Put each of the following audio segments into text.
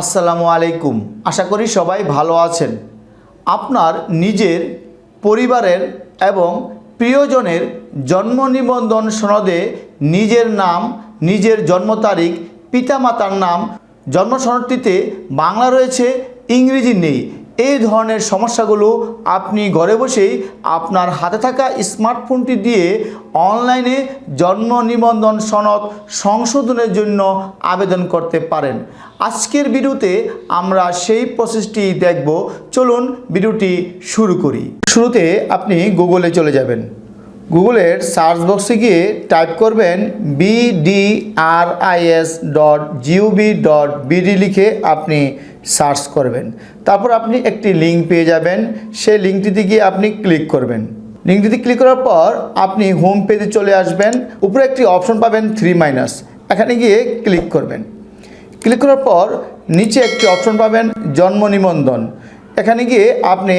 আসসালামু আলাইকুম। আশা করি সবাই ভালো আছেন। আপনার নিজের পরিবারের এবং প্রিয়জনের জন্ম নিবন্ধন সনদে নিজের নাম, নিজের জন্ম তারিখ, পিতামাতার নাম, জন্ম সনদটিতে বাংলা রয়েছে, ইংরেজি নেই। এই ধরনের সমস্যাগুলো আপনি ঘরে বসেই আপনার হাতে থাকা স্মার্টফোনটি দিয়ে অনলাইনে জন্ম নিবন্ধন সনদ সংশোধনের জন্য আবেদন করতে পারেন। আজকের ভিডিওতে আমরা সেই প্রসেসটি দেখব। চলুন ভিডিওটি শুরু করি। শুরুতে আপনি গুগলে চলে যাবেন। গুগলের সার্চ বক্সে গিয়ে টাইপ করবেন BDRIS dot GOB dot BD লিখে আপনি সার্চ করবেন। তারপর আপনি একটি লিঙ্ক পেয়ে যাবেন। সেই লিঙ্কটিতে গিয়ে আপনি ক্লিক করবেন। লিঙ্কটিতে ক্লিক করার পর আপনি হোম পেজে চলে আসবেন। উপরে একটি অপশন পাবেন থ্রি মাইনাস। এখানে গিয়ে ক্লিক করবেন। ক্লিক করার পর নিচে একটি অপশন পাবেন জন্ম নিবন্ধন। এখানে গিয়ে আপনি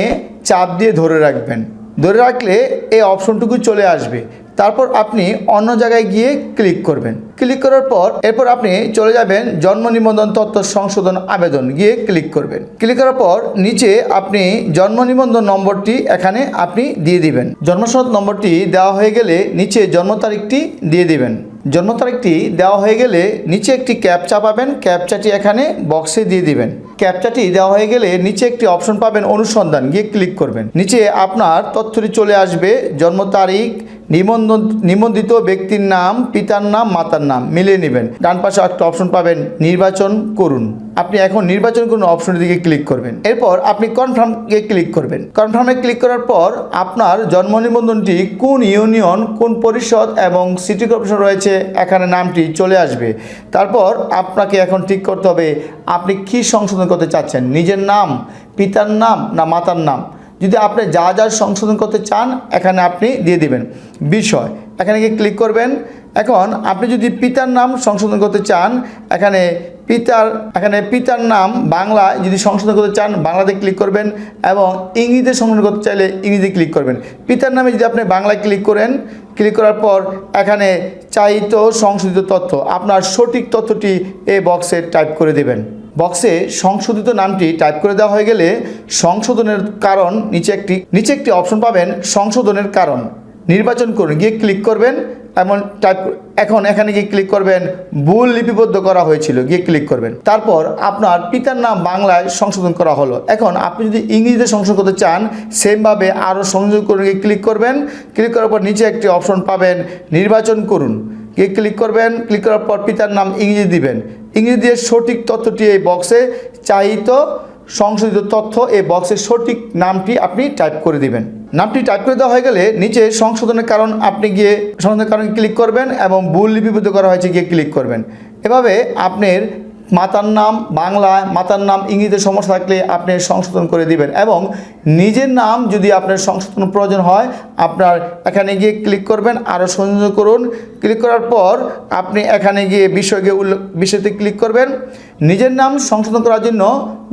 চাপ দিয়ে ধরে রাখবেন। ধরে রাখলে এই অপশনটুকু চলে আসবে। তারপর আপনি অন্য জায়গায় গিয়ে ক্লিক করবেন। ক্লিক করার পর এরপর আপনি চলে যাবেন জন্ম নিবন্ধন তথ্য সংশোধন আবেদন গিয়ে ক্লিক করবেন। ক্লিক করার পর নিচে আপনি জন্ম নিবন্ধন নম্বরটি এখানে আপনি দিয়ে দিবেন। জন্মসনদ নম্বরটি দেওয়া হয়ে গেলে নিচে জন্ম তারিখটি দিয়ে দিবেন। জন্ম তারিখটি দেওয়া হয়ে গেলে নিচে একটি ক্যাপচা পাবেন ক্যাপচাটি এখানে বক্সে দিয়ে দিবেন। ক্যাপচাটি দেওয়া হয়ে গেলে নিচে একটি অপশন পাবেন অনুসন্ধান। গিয়ে ক্লিক করবেন। নিচে আপনার তথ্যটি চলে আসবে, জন্ম তারিখ নিবন্ধন নিবন্ধিত ব্যক্তির নাম, পিতার নাম, মাতার নাম মিলিয়ে নেবেন। ডান পাশে একটা অপশন পাবেন, নির্বাচন করুন। আপনি এখন নির্বাচন করুন অপশনের দিকে ক্লিক করবেন। এরপর আপনি কনফার্মে ক্লিক করবেন। কনফার্মে ক্লিক করার পর আপনার জন্ম নিবন্ধনটি কোন ইউনিয়ন কোন পরিষদ এবং সিটি কর্পোরেশন রয়েছে, এখানে নামটি চলে আসবে। তারপর আপনাকে এখন ঠিক করতে হবে, আপনি কি সংশোধন করতে চাচ্ছেন? নিজের নাম, পিতার নাম না মাতার নাম? যদি আপনি যা যা সংশোধন করতে চান, এখানে আপনি দিয়ে দিবেন। বিষয়, এখানে গিয়ে ক্লিক করবেন। এখন আপনি যদি পিতার নাম সংশোধন করতে চান, এখানে পিতার এখানে পিতার নাম বাংলায় যদি সংশোধন করতে চান, বাংলাতে ক্লিক করবেন এবং ইংরেজিতে সংশোধন করতে চাইলে ইংরেজিতে ক্লিক করবেন। পিতার নামে যদি আপনি বাংলায় ক্লিক করেন ক্লিক করার পর এখানে চাইত সংশোধিত তথ্য। আপনার সঠিক তথ্যটি এই বক্সে টাইপ করে দেবেন। বক্সে সংশোধিত নামটি টাইপ করে দেওয়া হয়ে গেলে সংশোধনের কারণ নিচে একটি নিচে একটি অপশন পাবেন সংশোধনের কারণ। নির্বাচন করুন, গিয়ে ক্লিক করবেন, এমন টাইপ, এখন এখানে গিয়ে ক্লিক করবেন, ভুল লিপিবদ্ধ করা হয়েছিল, গিয়ে ক্লিক করবেন। তারপর আপনার পিতার নাম বাংলায় সংশোধন করা হলো। এখন আপনি যদি ইংরেজিতে সংশোধন করতে চান, সেমভাবে আরও সংযোগ করুন, গিয়ে ক্লিক করবেন। ক্লিক করার পর নিচে একটি অপশন পাবেন, নির্বাচন করুন। গিয়ে ক্লিক করবেন, ক্লিক করার পর পিতার নাম ইংরেজি দিবেন। ইংরেজি সঠিক তথ্যটি এই বক্সে চাহিত সংশোধিত তথ্য এই বক্সের সঠিক নামটি আপনি টাইপ করে দিবেন। নামটি টাইপ করে দেওয়া হয়ে গেলে নিচে সংশোধনের কারণ আপনি গিয়ে সংশোধনের কারণ ক্লিক করবেন এবং ভুল লিপিবদ্ধ করা হয়েছে গিয়ে ক্লিক করবেন। এভাবে আপনার মাতার নাম বাংলায় মাতার নাম ইংরেজিতে সমস্যা থাকলে আপনি সংশোধন করে দিবেন। এবং নিজের নাম যদি আপনার সংশোধন প্রয়োজন হয়, আপনার এখানে গিয়ে ক্লিক করবেন আরও সংযোজন করুন। ক্লিক করার পর আপনি এখানে গিয়ে বিষয়কে উল্লেখ বিষয়তে ক্লিক করবেন। নিজের নাম সংশোধন করার জন্য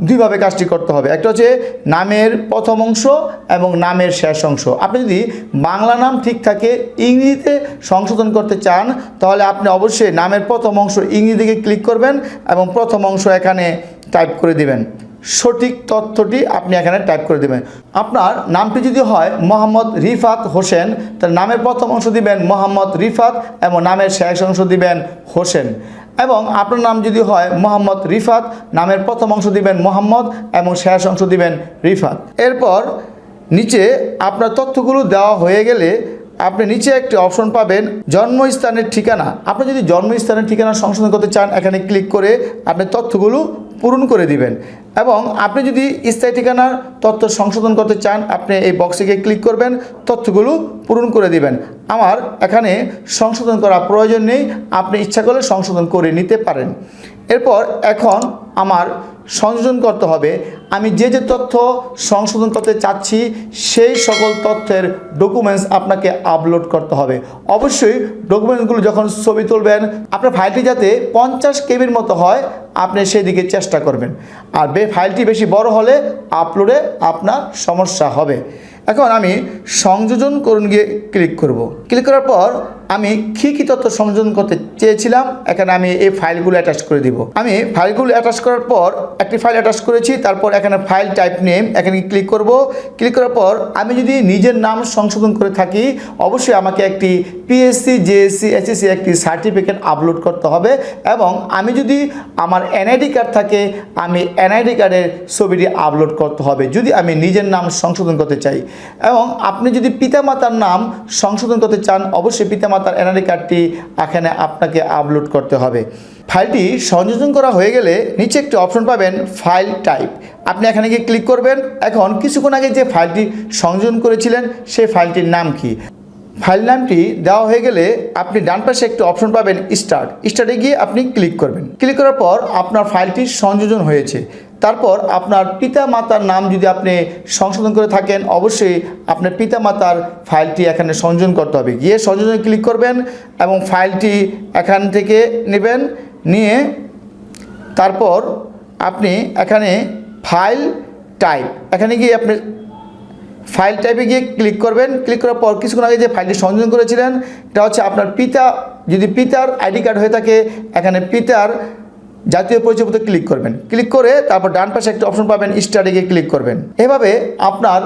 দুইভাবে কাজটি করতে হবে। একটা হচ্ছে নামের প্রথম অংশ এবং নামের শেষ অংশ। আপনি যদি বাংলা নাম ঠিক থাকে, ইংরেজিতে সংশোধন করতে চান, তাহলে আপনি অবশ্যই নামের প্রথম অংশ ইংরেজি দিকে ক্লিক করবেন এবং প্রথম অংশ এখানে টাইপ করে দিবেন। সঠিক তথ্যটি আপনি এখানে টাইপ করে দেবেন। আপনার নামটি যদি হয় মোহাম্মদ রিফাত হোসেন, তাহলে নামের প্রথম অংশ দিবেন মোহাম্মদ রিফাত এবং নামের শেষ অংশ দিবেন হোসেন। এবং আপনার নাম যদি হয় মোহাম্মদ রিফাত, নামের প্রথম অংশ দিবেন মোহাম্মদ এবং শেষ অংশ দিবেন রিফাত। এরপর নিচে আপনার তথ্যগুলো দেওয়া হয়ে গেলে আপনি নিচে একটি অপশন পাবেন জন্মস্থানের ঠিকানা। আপনি যদি জন্মস্থানের ঠিকানা সংশোধন করতে চান, এখানে ক্লিক করে আপনি তথ্যগুলো পূরণ করে দিবেন। এবং আপনি যদি স্থায়ী ঠিকানার তথ্য সংশোধন করতে চান, আপনি এই বক্সে গিয়ে ক্লিক করবেন, তথ্যগুলো পূরণ করে দিবেন। আমার এখানে সংশোধন করা প্রয়োজন নেই, আপনি ইচ্ছা করলে সংশোধন করে নিতে পারেন। এরপর এখন আমার সংযোজন করতে হবে। আমি যে যে তথ্য সংশোধন করতে চাচ্ছি, সেই সকল তথ্যের ডকুমেন্টস আপনাকে আপলোড করতে হবে। অবশ্যই ডকুমেন্টসগুলো যখন ছবি তুলবেন, আপনার ফাইলটি যাতে পঞ্চাশ কেবির মতো হয়, আপনি সেই দিকে চেষ্টা করবেন। আর ফাইলটি বেশি বড় হলে আপলোডে আপনার সমস্যা হবে। এখন আমি সংযোজন করুন গিয়ে ক্লিক করব। ক্লিক করার পর আমি কী কী তথ্য সংযোজন করতে চেয়েছিলাম, এখানে আমি এই ফাইলগুলো অ্যাটাচ করে দিব। আমি ফাইলগুলো অ্যাটাচ করার পর একটি ফাইল অ্যাটাচ করেছি, তারপর এখানে ফাইল টাইপ নেম এখানে ক্লিক করব। ক্লিক করার পর আমি যদি নিজের নাম সংশোধন করে থাকি, অবশ্যই আমাকে একটি পিএসসি জেএসসি এসএসসি একটি সার্টিফিকেট আপলোড করতে হবে এবং আমি যদি আমার এনআইডি কার্ড থাকে, আমি এনআইডি কার্ডের ছবিটি আপলোড করতে হবে। যদি আমি নিজের নাম সংশোধন করতে চাই এবং আপনি যদি পিতামাতার নাম সংশোধন করতে চান, অবশ্যই পিতামাতার এনআইডি কার্ডটি এখানে আপনাকে আপলোড করতে হবে। ফাইলটি সংযোজন করা হয়ে গেলে নিচে একটি অপশন পাবেন ফাইল টাইপ। আপনি এখানে গিয়ে ক্লিক করবেন। এখন কিছুক্ষণ আগে যে ফাইলটি সংযোজন করেছিলেন, সেই ফাইলটির নাম কি? ফাইল নামটি দেওয়া হয়ে গেলে আপনি ডান পাশে একটি অপশন পাবেন স্টার্ট স্টার্টে গিয়ে আপনি ক্লিক করবেন। ক্লিক করার পর আপনার ফাইলটি সংযোজন হয়েছে। তারপর আপনার পিতা মাতার নাম যদি আপনি সংশোধন করে থাকেন, অবশ্যই আপনার পিতা মাতার ফাইলটি এখানে সংযোজন করতে হবে। গিয়ে সংযোজনে ক্লিক করবেন এবং ফাইলটি এখান থেকে নেবেন, নিয়ে তারপর আপনি এখানে ফাইল টাইপ, এখানে গিয়ে আপনি ফাইল টাইপে গিয়ে ক্লিক করবেন। ক্লিক করার পর কিছুক্ষণ আগে যে ফাইলটি সংযোজন করেছিলেন, এটা হচ্ছে আপনার পিতা, যদি পিতার আইডি কার্ড হয়ে থাকে, এখানে পিতার জাতীয় পরিচয়পত্র ক্লিক করবেন। ক্লিক করে তারপর ডান পাশে একটা অপশন পাবেন গিয়ে ক্লিক করবেন। এভাবে আপনার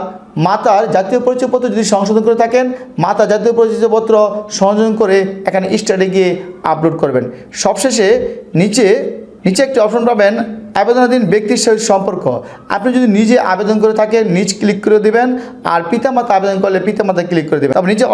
মাতার জাতীয় পরিচয়পত্র যদি সংশোধন করে থাকেন, মাতা জাতীয় পরিচয়পত্র সংশোধন করে এখানে স্টারে গিয়ে আপলোড করবেন। সবশেষে নিচে নিচে একটি অপশন পাবেন, আবেদনাধীন ব্যক্তির সহিত সম্পর্ক। আপনি যদি নিজে আবেদন করে থাকেন, নিজ ক্লিক করে দেবেন, আর পিতামাতা আবেদন করলে পিতামাতা ক্লিক করে দেবেন। তারপর নিচে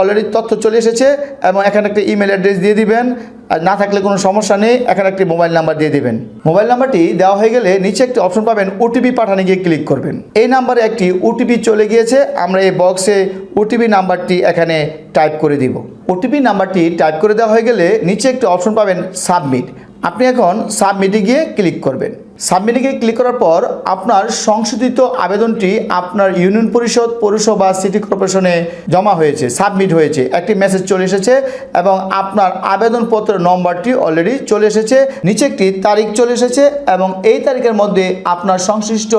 অলরেডি তথ্য চলে এসেছে এবং এখানে একটা ইমেল অ্যাড্রেস দিয়ে দিবেন। আর না থাকলে কোনো সমস্যা নেই, এখানে একটি মোবাইল নাম্বার দিয়ে দেবেন। মোবাইল নাম্বারটি দেওয়া হয়ে গেলে নিচে একটি অপশন পাবেন ওটিপি পাঠানে গিয়ে ক্লিক করবেন। এই নাম্বারে একটি ওটিপি চলে গিয়েছে, আমরা এই বক্সে ওটিপি নাম্বারটি এখানে টাইপ করে দিব। ওটিপি নাম্বারটি টাইপ করে দেওয়া হয়ে গেলে নিচে একটি অপশন পাবেন সাবমিট। আপনি এখন সাবমিটে গিয়ে ক্লিক করবেন। সাবমিটে গিয়ে ক্লিক করার পর আপনার সংশোধিত আবেদনটি আপনার ইউনিয়ন পরিষদ, পৌরসভা, সিটি কর্পোরেশনে জমা হয়েছে, সাবমিট হয়েছে। একটি মেসেজ চলে এসেছে এবং আপনার আবেদনপত্রের নম্বরটি অলরেডি চলে এসেছে। নিচে একটি তারিখ চলে এসেছে এবং এই তারিখের মধ্যে আপনার সংশ্লিষ্ট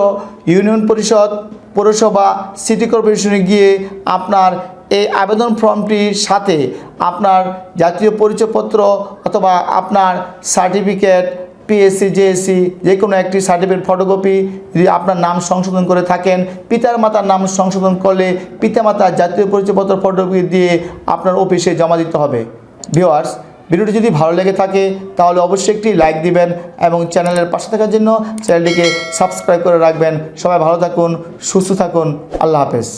ইউনিয়ন পরিষদ, পৌরসভা, সিটি কর্পোরেশনে গিয়ে আপনার এই আবেদন ফর্মটির সাথে আপনার জাতীয় পরিচয়পত্র অথবা আপনার সার্টিফিকেট পিএসসি জেএসসি যে কোনো একটি সার্টিফিকেট ফটোকপি যদি আপনার নাম সংশোধন করে থাকেন, পিতার মাতার নাম সংশোধন করলে পিতামাতার জাতীয় পরিচয়পত্র ফটোকপি দিয়ে আপনার অফিসে জমা দিতে হবে। ভিওয়ার্স ভিডিওটি যদি ভালো লেগে থাকে, তাহলে অবশ্যই একটি লাইক দিবেন এবং চ্যানেলের পাশে থাকার জন্য চ্যানেলটিকে সাবস্ক্রাইব করে রাখবেন। সবাই ভালো থাকুন, সুস্থ থাকুন, আল্লাহ হাফেজ।